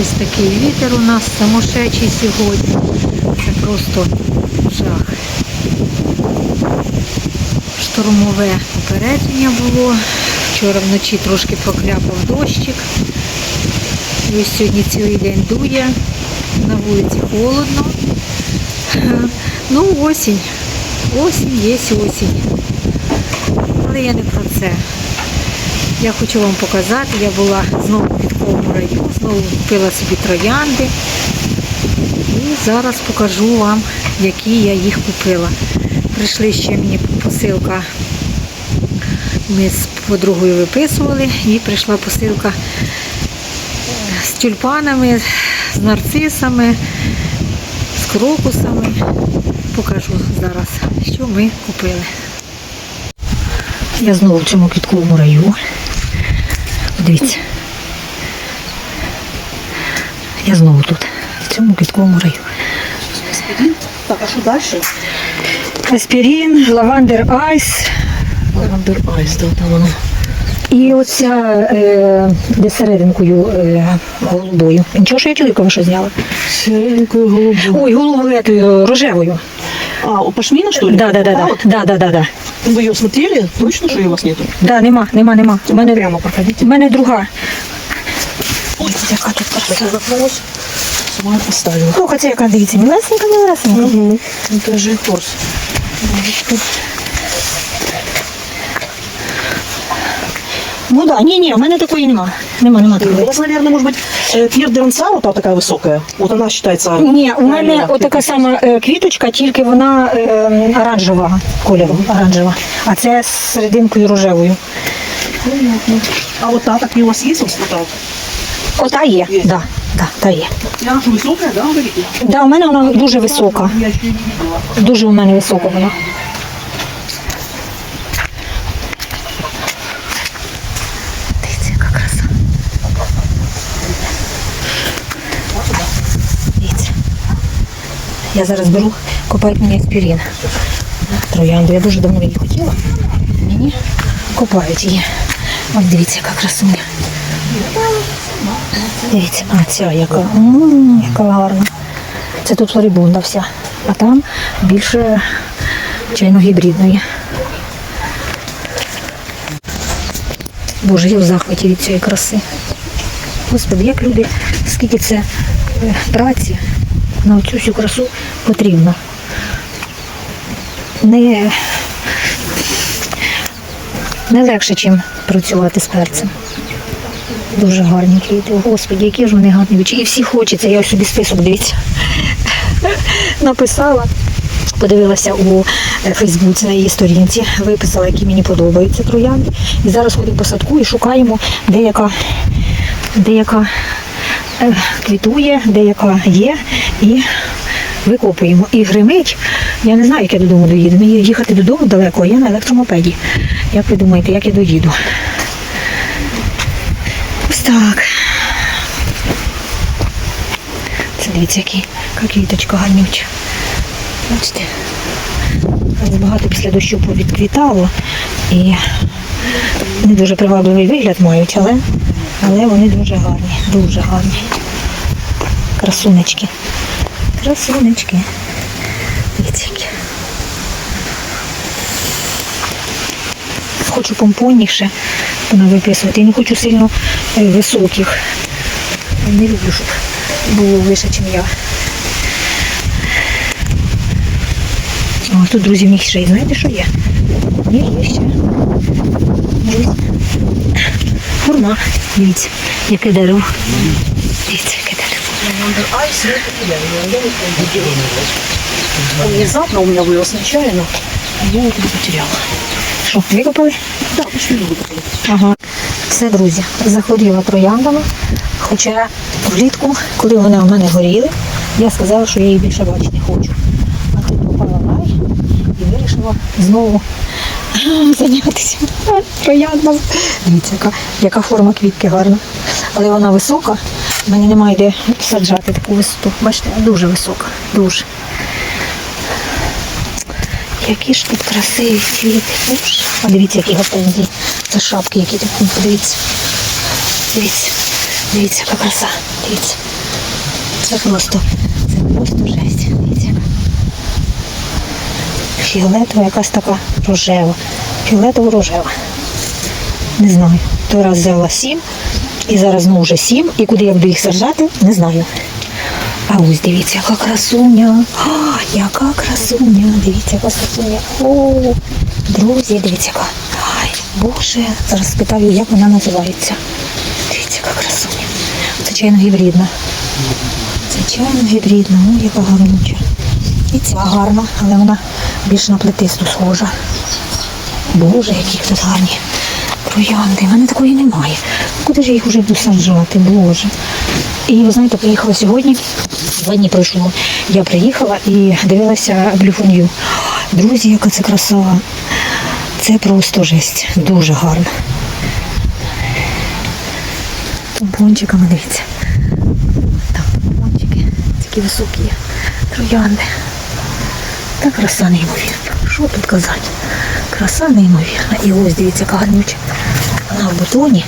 Ось такий вітер у нас самошечий сьогодні. Це просто жах. Штормове попередження було. Вчора вночі трошки прокляпав дощик. Ось сьогодні цілий день дує. На вулиці холодно. Ну, осінь. Осінь є осінь. Але я не про це. Я хочу вам показати, я була знову в підковому раю, знову купила собі троянди. І зараз покажу вам, які я їх купила. Прийшли ще мені посилка. Ми з подругою виписували і прийшла посилка з тюльпанами, з нарцисами, з крокусами. Покажу зараз, що ми купили. Я знову в цьому квітковому раю. Дивіться. Я знову тут, в цьому квітковому раю. Так, а що далі? Аспірин, лавандер айс. Лавандер Айс, да, там воно. І оця е, де серединкою е, голубою. Нічого, що я чоловіка ваша зняла. Сіренькою голубою. Ой, головою етою, рожевою. А, у пашмина, что ли? Да, да, да, да. Да, да, да, да. Вы ее смотрели? Точно, что ее у вас нету? Да, нема, нема, нема. У мене, прямо проходите. у мене друга Ой, яка тут краса. Запнулась. Сама поставила. Ну, хоча яка дивіться, мілесенька, мілесенька. Угу. Это же форс. Ну да, ні, ні, у мене такої нема. Нема, нема У такої. вас, наверное, может быть, э, Пьер де Ансаро, та такая высокая. Вот она считается... Ні, у мене правильно. отака сама е, квіточка, тільки вона е, оранжевого кольору, оранжева. А це з серединкою рожевою. А вот та такие у вас есть? Вот та? Є, Є. да, да, та є. Же высокая, да? Да, у мене вона дуже висока. Я. Дуже у мене висока вона. Дивіться, яка краса. Дивіться. Я зараз беру, купають мені аспірин. Троянду. Я дуже давно її хотіла. Мені купають її. Ось дивіться, яка красуня. Дивіться, а ця яка. Яка гарна. Це тут флорибунда вся. А там більше чайно-гібридної. Боже, я в захваті від цієї краси. Господи, як люди, скільки це е, праці на цю всю красу потрібно. Не, не легше, ніж працювати з перцем. Дуже гарні квіти. Господи, які ж вони гарні. вічі. І всі хочеться. Я собі список дивіться. Написала. Подивилася у Фейсбуці на її сторінці, виписала, які мені подобаються троянди. І зараз ходимо по садку і шукаємо, деяка, е, квітує, деяка є, і викопуємо. І гримить. Я не знаю, як я додому доїду. Мені їхати додому далеко, я на електромопеді. Як ви думаєте, як я доїду? Так. Це дивіться, які, квіточка гарнюча. Бачите? Багато після дощу повідквітало і не дуже привабливий вигляд мають, але, але вони дуже гарні, дуже гарні. Красунечки. Красунечки. Дивіться, які. Хочу помпонніше виписувати. І не хочу сильно е, високих. Не люблю, щоб було вище, ніж я. О, тут, друзі, в них ще є. Знаєте, що є? Є ще. Хурма. Дивіться, яке дерево. Дивіться, яке дерево. Я. Я внезапно у меня вырос нечаянно. Я его потеряла. Що, викопали? Да, пошли выкопали. Ага. Все, друзі, захворіла трояндами. Хоча влітку, коли вони у мене горіли, я сказала, що я її більше бачити не хочу. А тут попала рай і вирішила знову зайнятися трояндами. Дивіться, яка, яка форма квітки гарна. Але вона висока. В мене немає де саджати таку висоту. Бачите, дуже висока. Дуже. Які ж тут красиві квіти. Боже. А дивіться, які гортензії. Це шапки, які тут, подивіться. Дивіться. Дивіться, яка краса. Дивіться. Це просто, це просто жесть. Дивіться. Фіолетова якась така рожева. Фіолетово-рожева. Не знаю. Той раз взяла сім, і зараз знову вже сім. І куди я буду їх саджати, не знаю. А ось дивіться, яка красуня. О, яка красуня. Дивіться, яка красуня. О, друзі, дивіться, яка. Ай, Боже, зараз спитаю, як вона називається. Дивіться, яка красуня. Звичайно, гібридна. Звичайно, гібридна. Ой, яка гарнюча. І ця гарна, але вона більш на плетисту схожа. Боже, які тут гарні троянди. У мене такої немає. Куди ж я їх вже буду саджати, Боже. І ви знаєте, приїхала сьогодні, два дні пройшло. Я приїхала і дивилася блюфонью. Друзі, яка це краса. Це просто жесть. Дуже гарно. Помпончиками дивіться. Там помпончики, такі високі троянди. Та краса неймовірна. Що тут казати? Краса неймовірна. І ось дивіться, яка гарнюча. Вона в бутоні.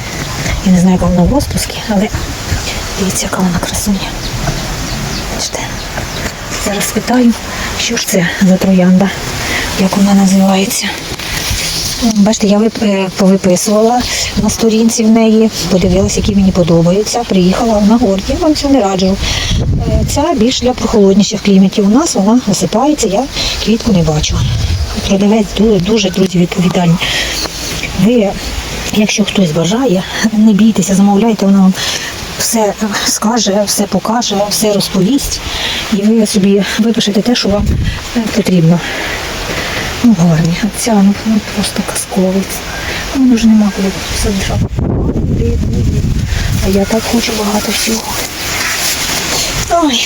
Я не знаю, яка вона в розпуску, але дивіться, яка вона красуня. Зараз спитаю, що ж це за троянда, як вона називається. Бачите, я е, повиписувала на сторінці в неї, подивилася, які мені подобаються. Приїхала на горд. Я вам цю не раджу. Е, Ця більш для прохолодніших кліматів. У нас вона висипається, я квітку не бачу. Продавець дуже, дуже друзі відповідальний. Ви, якщо хтось бажає, не бійтеся, замовляйте, вона вам все скаже, все покаже, все розповість, і ви собі випишете те, що вам е, потрібно. Ну, гарні. Ця ну, ну, просто казковий. Ну, Воно вже нема коли саджати. А я так хочу багато всього. Ой.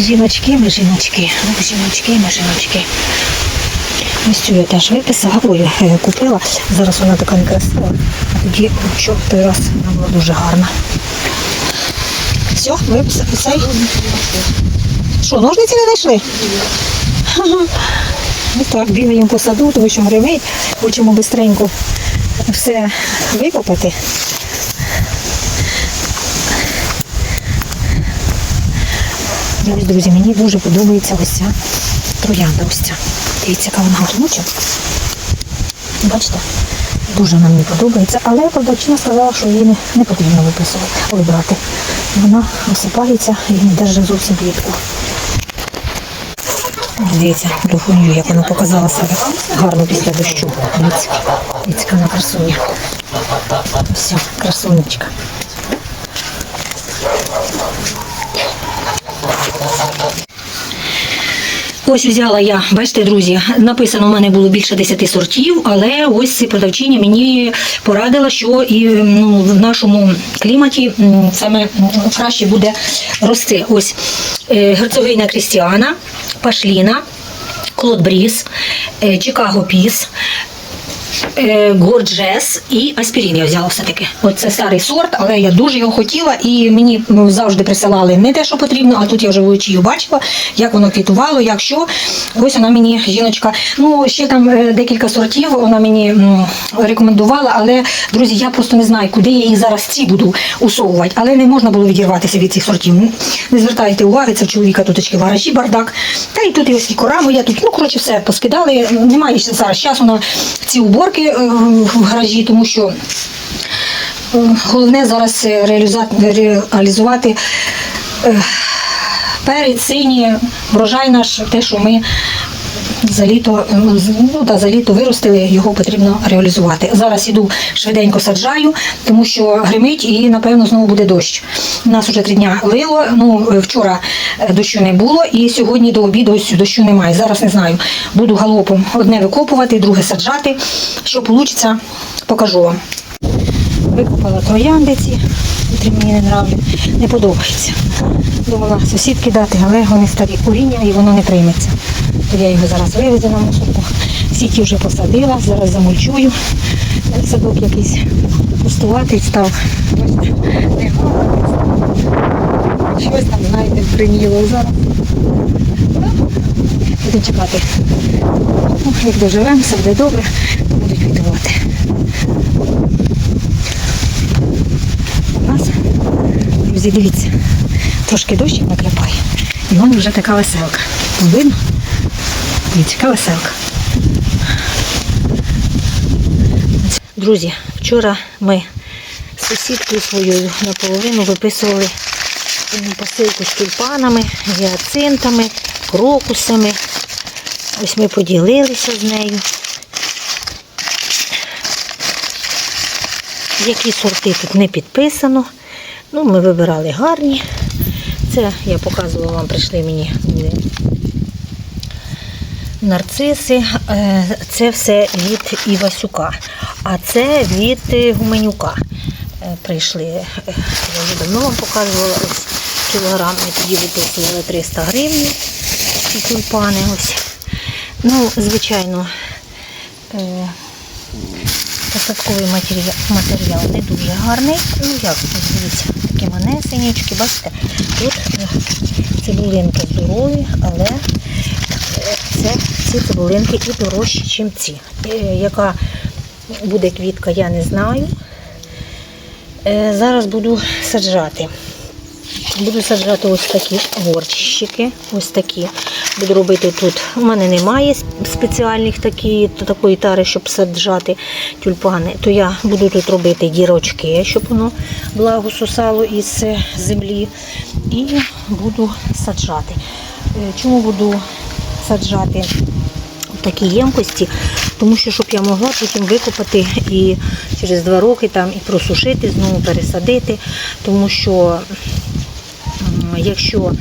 Жіночки ми жіночки. Ну, жіночки ми жіночки. Ось цю я теж виписала, ой, е, купила. Зараз вона така некрасива. А тоді що той раз вона була дуже гарна. Все, виписали цей. Що, ножниці не знайшли? Ось так, бігаємо по саду, тому що гримить, хочемо бистренько все викопати. Друзі, мені дуже подобається ось ця троянда. Ось ця. Дивіться, яка вона. Бачите? Дуже вона мені подобається, але продавчина сказала, що її не, не потрібно виписувати, вибрати. Вона осипається і не держить зовсім квітку. Дивіться, духоню, як вона показала себе гарно після дощу. Дивіться, дивіться, вона красуня. Все, красунечка. Ось взяла я, бачите, друзі, написано, у мене було більше 10 сортів, але ось продавчиня мені порадила, що і ну, в нашому кліматі саме краще буде рости. Ось е, герцогиня Крістіана, Пашліна, Клод Бріс, е, Чикаго Піс, Горджес і аспірин я взяла все-таки. Оце старий сорт, але я дуже його хотіла і мені ну, завжди присилали не те, що потрібно, а тут я вже воочію бачила, як воно квітувало, як що. Ось вона мені, жіночка. Ну, ще там е, декілька сортів вона мені рекомендувала, але, друзі, я просто не знаю, куди я їх зараз ці буду усовувати. Але не можна було відірватися від цих сортів. Не звертайте уваги, це в чоловіка тут очки в бардак. Та і тут і ось і кора моя, тут, ну, коротше, все поскидали. Немає зараз часу на ці уборки е, в гаражі, тому що е, головне зараз е, реалізувати перець, синій, врожай наш, те, що ми за літо, ну, да, за літо виростили, його потрібно реалізувати. Зараз іду швиденько саджаю, тому що гримить і, напевно, знову буде дощ. У нас вже три дня лило, ну, вчора е, дощу не було, і сьогодні до обіду ось дощу немає. Зараз не знаю. Буду галопом одне викопувати, друге саджати. Що вийде, покажу вам. Викопала троянди ці, котрі мені не нравлять, не подобається. Думала сусідки дати, але вони старі коріння і воно не прийметься. Я його зараз вивезу на мусорку. Всі ті вже посадила, зараз замульчую. Садок якийсь пустуватий став. Щось там, знаєте, прийняло зараз. Будемо чекати. Ну, як доживемо, все буде добре, будуть квітувати. Друзі, дивіться, трошки дощик накляпає. І вон вже така веселка. Видно? Яка веселка. Друзі, вчора ми з сусідкою своєю наполовину виписували посилку з тюльпанами, гіацинтами, крокусами. Ось ми поділилися з нею. Які сорти тут не підписано. Ну, ми вибирали гарні. Це я показувала вам, прийшли мені е, нарциси. Е, Це все від Івасюка. А це від е, Гуменюка. Е, Прийшли. Я вже давно вам показувала ось кілограм. Ми тоді виписували 300 гривень. Ці тюльпани ось. Ну, звичайно, посадковий матеріал, не дуже гарний. Ну як, дивіться, такі манесенічки, бачите, тут цибулинки здорові, але це, ці цибулинки і дорожчі, ніж ці. Е, Яка буде квітка, я не знаю. Е, Зараз буду саджати. Буду саджати ось такі горщики, ось такі. Буду робити тут. У мене немає спеціальних такі, такої тари, щоб саджати тюльпани. То я буду тут робити дірочки, щоб воно благо сосало із е, землі. І буду саджати. Чому буду саджати в такій ємкості? Тому що щоб я могла потім викопати і через два роки там і просушити, знову пересадити, тому що Якщо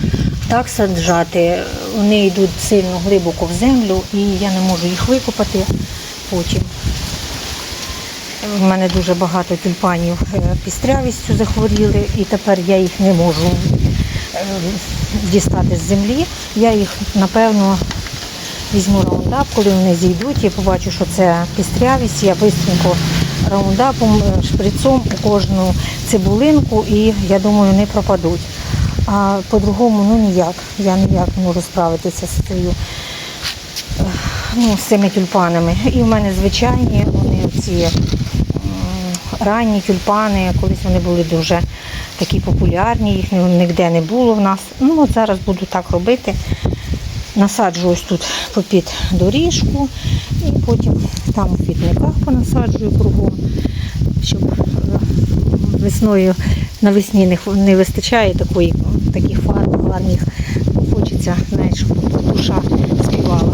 так саджати, вони йдуть сильно глибоко в землю і я не можу їх викопати потім. У мене дуже багато тюльпанів е, пістрявістю захворіли, і тепер я їх не можу е, дістати з землі. Я їх, напевно, візьму раундап, коли вони зійдуть, я побачу, що це пістрявість, я швидко раундапом, е, шприцом у кожну цибулинку і я думаю, не пропадуть. А по-другому ну ніяк. Я ніяк не можу справитися з цією е, ну, з цими тюльпанами. І в мене звичайні вони ці ранні тюльпани, колись вони були дуже такі популярні, їх ніде не було в нас. Ну от зараз буду так робити. Насаджу ось тут попід доріжку і потім там у квітниках понасаджую кругом, щоб е, весною навесні не, вистачає такої, таких фарб гарних. Хочеться, знаєш, щоб душа співала.